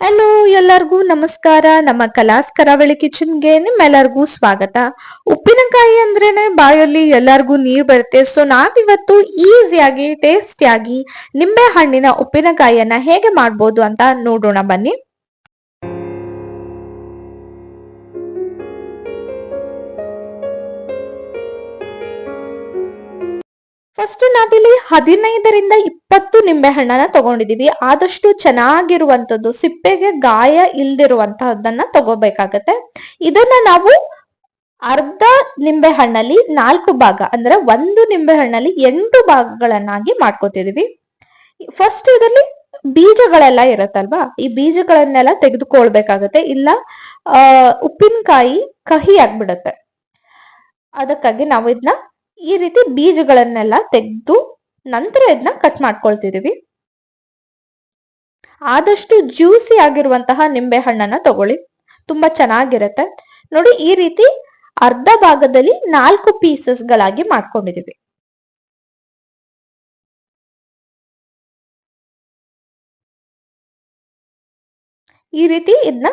Hello ಎಲ್ಲರಿಗೂ ನಮಸ್ಕಾರ. ನಮ್ಮ ಕಲಾಸ್ ಕರಾವಳಿ ಕಿಚನ್ಗೆ ನಿಮ್ಮೆಲ್ಲರಿಗೂ ಸ್ವಾಗತ. ಉಪ್ಪಿನಕಾಯಿ ಅಂದ್ರೇನೆ ಬಾಯಲ್ಲಿ ಎಲ್ಲರಿಗೂ ನೀರ್ ಬರುತ್ತೆ. ಸೊ ನಾವಿವತ್ತು ಈಸಿಯಾಗಿ, ಟೇಸ್ಟಿಯಾಗಿ ನಿಂಬೆ ಹಣ್ಣಿನ ಉಪ್ಪಿನಕಾಯಿಯನ್ನ ಹೇಗೆ ಮಾಡ್ಬೋದು ಅಂತ ನೋಡೋಣ ಬನ್ನಿ. ಫಸ್ಟ್ ನಾವಿಲ್ಲಿ ಹದಿನೈದರಿಂದ ಇಪ್ಪತ್ತು ನಿಂಬೆ ಹಣ್ಣನ್ನ ತಗೊಂಡಿದೀವಿ. ಆದಷ್ಟು ಚೆನ್ನಾಗಿರುವಂತದ್ದು, ಸಿಪ್ಪೆಗೆ ಗಾಯ ಇಲ್ದಿರುವಂತಹದ್ದನ್ನ ತಗೋಬೇಕಾಗತ್ತೆ. ಇದನ್ನ ನಾವು ಅರ್ಧ ನಿಂಬೆ ಹಣ್ಣಲ್ಲಿ ನಾಲ್ಕು ಭಾಗ, ಅಂದ್ರೆ ಒಂದು ನಿಂಬೆ ಹಣ್ಣಲ್ಲಿ ಎಂಟು ಭಾಗಗಳನ್ನಾಗಿ ಮಾಡ್ಕೋತಿದೀವಿ. ಫಸ್ಟ್ ಇದರಲ್ಲಿ ಬೀಜಗಳೆಲ್ಲ ಇರತ್ತಲ್ವಾ? ಈ ಬೀಜಗಳನ್ನೆಲ್ಲ ತೆಗೆದುಕೊಳ್ಬೇಕಾಗತ್ತೆ. ಇಲ್ಲ ಉಪ್ಪಿನಕಾಯಿ ಕಹಿ ಆಗ್ಬಿಡತ್ತೆ. ಅದಕ್ಕಾಗಿ ನಾವು ಇದನ್ನ ಈ ರೀತಿ ಬೀಜಗಳನ್ನೆಲ್ಲ ತೆಗೆದು ನಂತರ ಇದನ್ನ ಕಟ್ ಮಾಡ್ಕೊಳ್ತಿದೀವಿ. ಆದಷ್ಟು ಜ್ಯೂಸಿ ಆಗಿರುವಂತಹ ನಿಂಬೆ ಹಣ್ಣನ್ನ ತಗೊಳ್ಳಿ. ತುಂಬಾ ಚೆನ್ನಾಗಿರುತ್ತೆ. ನೋಡಿ, ಈ ರೀತಿ ಅರ್ಧ ಭಾಗದಲ್ಲಿ ನಾಲ್ಕು ಪೀಸಸ್ ಗಳಾಗಿ ಮಾಡ್ಕೊಂಡಿದೀವಿ. ಈ ರೀತಿ ಇದನ್ನ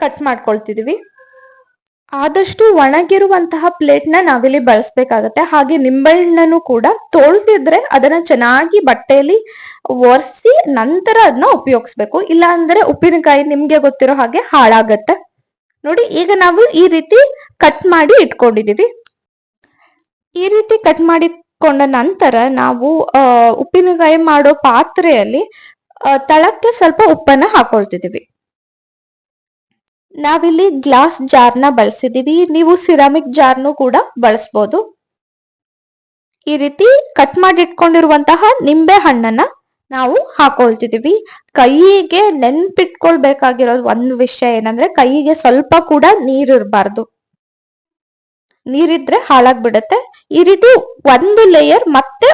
ಕಟ್ ಮಾಡ್ಕೊಳ್ತಿದೀವಿ. ಆದಷ್ಟು ಒಣಗಿರುವಂತಹ ಪ್ಲೇಟ್ನ ನಾವಿಲ್ಲಿ ಬಳಸ್ಬೇಕಾಗತ್ತೆ. ಹಾಗೆ ನಿಂಬೆಹಣ್ಣನ್ನು ಕೂಡ ತೊಳ್ದಿದ್ರೆ ಅದನ್ನ ಚೆನ್ನಾಗಿ ಬಟ್ಟೆಯಲ್ಲಿ ಒರೆಸಿ ನಂತರ ಅದನ್ನ ಉಪಯೋಗಿಸ್ಬೇಕು. ಇಲ್ಲ ಅಂದ್ರೆ ಉಪ್ಪಿನಕಾಯಿ ನಿಮ್ಗೆ ಗೊತ್ತಿರೋ ಹಾಗೆ ಹಾಳಾಗತ್ತೆ. ನೋಡಿ, ಈಗ ನಾವು ಈ ರೀತಿ ಕಟ್ ಮಾಡಿ ಇಟ್ಕೊಂಡಿದೀವಿ. ಈ ರೀತಿ ಕಟ್ ಮಾಡಿಕೊಂಡ ನಂತರ ನಾವು ಉಪ್ಪಿನಕಾಯಿ ಮಾಡೋ ಪಾತ್ರೆಯಲ್ಲಿ ತಳಕ್ಕೆ ಸ್ವಲ್ಪ ಉಪ್ಪನ್ನ ಹಾಕೊಳ್ತಿದೀವಿ. ನಾವಿಲ್ಲಿ ಗ್ಲಾಸ್ ಜಾರ್ನ ಬಳಸಿದೀವಿ. ನೀವು ಸಿರಾಮಿಕ್ ಜಾರ್ನು ಕೂಡ ಬಳಸ್ಬೋದು. ಈ ರೀತಿ ಕಟ್ ಮಾಡಿ ಇಟ್ಕೊಂಡಿರುವಂತಹ ನಿಂಬೆ ಹಣ್ಣನ್ನ ನಾವು ಹಾಕೊಳ್ತಿದೀವಿ. ಕೈಗೆ ನೆನ್ಪಿಟ್ಕೊಳ್ಬೇಕಾಗಿರೋ ಒಂದು ವಿಷಯ ಏನಂದ್ರೆ ಕೈಗೆ ಸ್ವಲ್ಪ ಕೂಡ ನೀರ್ ಇರಬಾರ್ದು. ನೀರಿದ್ರೆ ಹಾಳಾಗ್ಬಿಡತ್ತೆ. ಈ ರೀತಿ ಒಂದು ಲೇಯರ್ ಮತ್ತೆ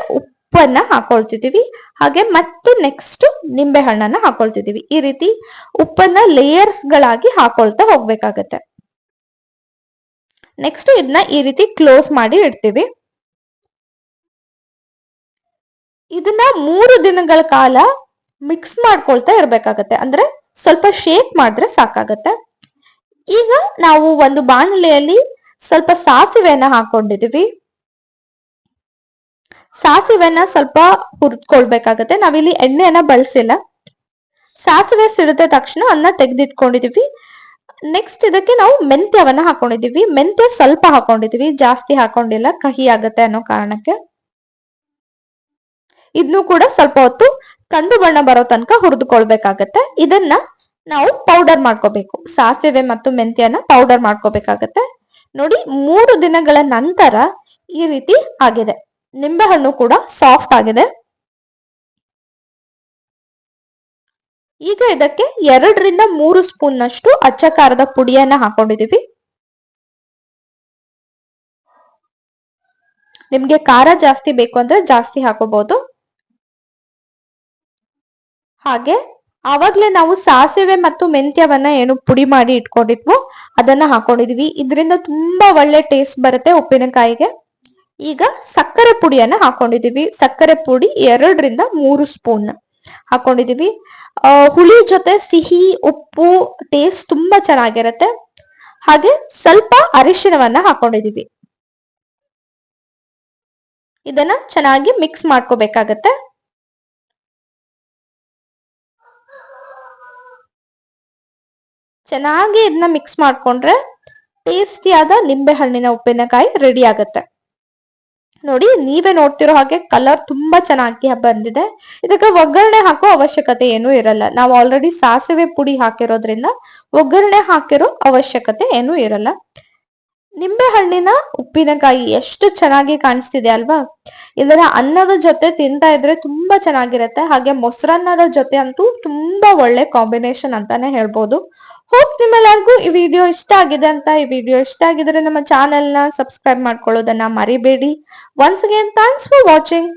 ಉಪ್ಪನ್ನ ಹಾಕೊಳ್ತಿದ್ದೀವಿ. ಹಾಗೆ ಮತ್ತೆ ನೆಕ್ಸ್ಟ್ ನಿಂಬೆ ಹಣ್ಣನ್ನ ಹಾಕೊಳ್ತಿದೀವಿ ಈ ರೀತಿ ಉಪ್ಪನ್ನ ಲೇಯರ್ಸ್ ಗಳಾಗಿ ಹಾಕೊಳ್ತಾ ಹೋಗ್ಬೇಕಾಗತ್ತೆ. ನೆಕ್ಸ್ಟ್ ಇದನ್ನ ಈ ರೀತಿ ಕ್ಲೋಸ್ ಮಾಡಿ ಇಡ್ತೀವಿ. ಇದನ್ನ ಮೂರು ದಿನಗಳ ಕಾಲ ಮಿಕ್ಸ್ ಮಾಡ್ಕೊಳ್ತಾ ಇರ್ಬೇಕಾಗತ್ತೆ. ಅಂದ್ರೆ ಸ್ವಲ್ಪ ಶೇಕ್ ಮಾಡಿದ್ರೆ ಸಾಕಾಗತ್ತೆ. ಈಗ ನಾವು ಒಂದು ಬಾಣಲೆಯಲ್ಲಿ ಸ್ವಲ್ಪ ಸಾಸಿವೆಯನ್ನ ಹಾಕೊಂಡಿದೀವಿ ಸಾಸಿವೆನ ಸ್ವಲ್ಪ ಹುರಿದ್ಕೊಳ್ಬೇಕಾಗತ್ತೆ. ನಾವಿಲ್ಲಿ ಎಣ್ಣೆಯನ್ನ ಬಳಸಿಲ್ಲ. ಸಾಸಿವೆ ಸಿಡಿದ ತಕ್ಷಣ ಅನ್ನ ತೆಗೆದಿಟ್ಕೊಂಡಿದೀವಿ. ನೆಕ್ಸ್ಟ್ ಇದಕ್ಕೆ ನಾವು ಮೆಂತ್ಯವನ್ನ ಹಾಕೊಂಡಿದೀವಿ. ಮೆಂತ್ಯ ಸ್ವಲ್ಪ ಹಾಕೊಂಡಿದೀವಿ. ಜಾಸ್ತಿ ಹಾಕೊಂಡಿಲ್ಲ. ಕಹಿ ಆಗತ್ತೆ ಅನ್ನೋ ಕಾರಣಕ್ಕೆ. ಇದನ್ನು ಕೂಡ ಸ್ವಲ್ಪ ಹೊತ್ತು ಕಂದು ಬಣ್ಣ ಬರೋ ತನಕ ಹುರಿದುಕೊಳ್ಬೇಕಾಗತ್ತೆ. ಇದನ್ನ ನಾವು ಪೌಡರ್ ಮಾಡ್ಕೋಬೇಕು. ಸಾಸಿವೆ ಮತ್ತು ಮೆಂತ್ಯನ ಪೌಡರ್ ಮಾಡ್ಕೋಬೇಕಾಗತ್ತೆ. ನೋಡಿ, ಮೂರು ದಿನಗಳ ನಂತರ ಈ ರೀತಿ ಆಗಿದೆ. ನಿಂಬೆಹಣ್ಣು ಕೂಡ ಸಾಫ್ಟ್ ಆಗಿದೆ. ಈಗ ಇದಕ್ಕೆ ಎರಡರಿಂದ ಮೂರು ಸ್ಪೂನ್ ನಷ್ಟು ಅಚ್ಚ ಖಾರದ ಪುಡಿಯನ್ನ ಹಾಕೊಂಡಿದೀವಿ. ನಿಮ್ಗೆ ಖಾರ ಜಾಸ್ತಿ ಬೇಕು ಅಂದ್ರೆ ಜಾಸ್ತಿ ಹಾಕೋಬಹುದು ಹಾಗೆ ಆವಾಗ್ಲೇ ನಾವು ಸಾಸಿವೆ ಮತ್ತು ಮೆಂತ್ಯವನ್ನ ಏನು ಪುಡಿ ಮಾಡಿ ಇಟ್ಕೊಂಡಿದ್ವು ಅದನ್ನ ಹಾಕೊಂಡಿದೀವಿ. ಇದರಿಂದ ತುಂಬಾ ಒಳ್ಳೆ ಟೇಸ್ಟ್ ಬರುತ್ತೆ ಉಪ್ಪಿನಕಾಯಿಗೆ. ಈಗ ಸಕ್ಕರೆ ಪುಡಿಯನ್ನ ಹಾಕೊಂಡಿದೀವಿ. ಸಕ್ಕರೆ ಪುಡಿ ಎರಡರಿಂದ ಮೂರು ಸ್ಪೂನ್ ಹಾಕೊಂಡಿದೀವಿ. ಹುಳಿ ಜೊತೆ ಸಿಹಿ, ಉಪ್ಪು ಟೇಸ್ಟ್ ತುಂಬಾ ಚೆನ್ನಾಗಿರುತ್ತೆ. ಹಾಗೆ ಸ್ವಲ್ಪ ಅರಿಶಿನವನ್ನ ಹಾಕೊಂಡಿದೀವಿ. ಇದನ್ನ ಚೆನ್ನಾಗಿ ಮಿಕ್ಸ್ ಮಾಡ್ಕೋಬೇಕಾಗತ್ತೆ. ಚೆನ್ನಾಗಿ ಇದನ್ನ ಮಿಕ್ಸ್ ಮಾಡ್ಕೊಂಡ್ರೆ ಟೇಸ್ಟಿಯಾದ ನಿಂಬೆ ಹಣ್ಣಿನ ಉಪ್ಪಿನಕಾಯಿ ರೆಡಿ ಆಗತ್ತೆ. ನೋಡಿ, ನೀವೇ ನೋಡ್ತಿರೋ ಹಾಗೆ ಕಲರ್ ತುಂಬಾ ಚೆನ್ನಾಗಿ ಬಂದಿದೆ. ಇದಕ್ಕೆ ಒಗ್ಗರಣೆ ಹಾಕೋ ಅವಶ್ಯಕತೆ ಏನು ಇರಲ್ಲ. ನಾವು ಆಲ್ರೆಡಿ ಸಾಸಿವೆ ಪುಡಿ ಹಾಕಿರೋದ್ರಿಂದ ಒಗ್ಗರಣೆ ಹಾಕಿರೋ ಅವಶ್ಯಕತೆ ಏನು ಇರಲ್ಲ. ನಿಂಬೆ ಹಣ್ಣಿನ ಉಪ್ಪಿನಕಾಯಿ ಎಷ್ಟು ಚೆನ್ನಾಗಿ ಕಾಣಿಸ್ತಿದೆ ಅಲ್ವಾ? ಇದರ ಅನ್ನದ ಜೊತೆ ತಿಂತಾ ಇದ್ರೆ ತುಂಬಾ ಚೆನ್ನಾಗಿರುತ್ತೆ. ಹಾಗೆ ಮೊಸರನ್ನದ ಜೊತೆ ಅಂತೂ ತುಂಬಾ ಒಳ್ಳೆ ಕಾಂಬಿನೇಷನ್ ಅಂತಾನೆ ಹೇಳ್ಬೋದು. ಹೋಪ್ ನಿಮ್ಮೆಲ್ಲರಿಗೂ ಈ ವಿಡಿಯೋ ಇಷ್ಟ ಆಗಿದೆ ಅಂತ. ಈ ವಿಡಿಯೋ ಇಷ್ಟ ಆಗಿದ್ರೆ ನಮ್ಮ ಚಾನೆಲ್ನ ಸಬ್ಸ್ಕ್ರೈಬ್ ಮಾಡ್ಕೊಳ್ಳೋದನ್ನ ಮರಿಬೇಡಿ. Once again thanks for watching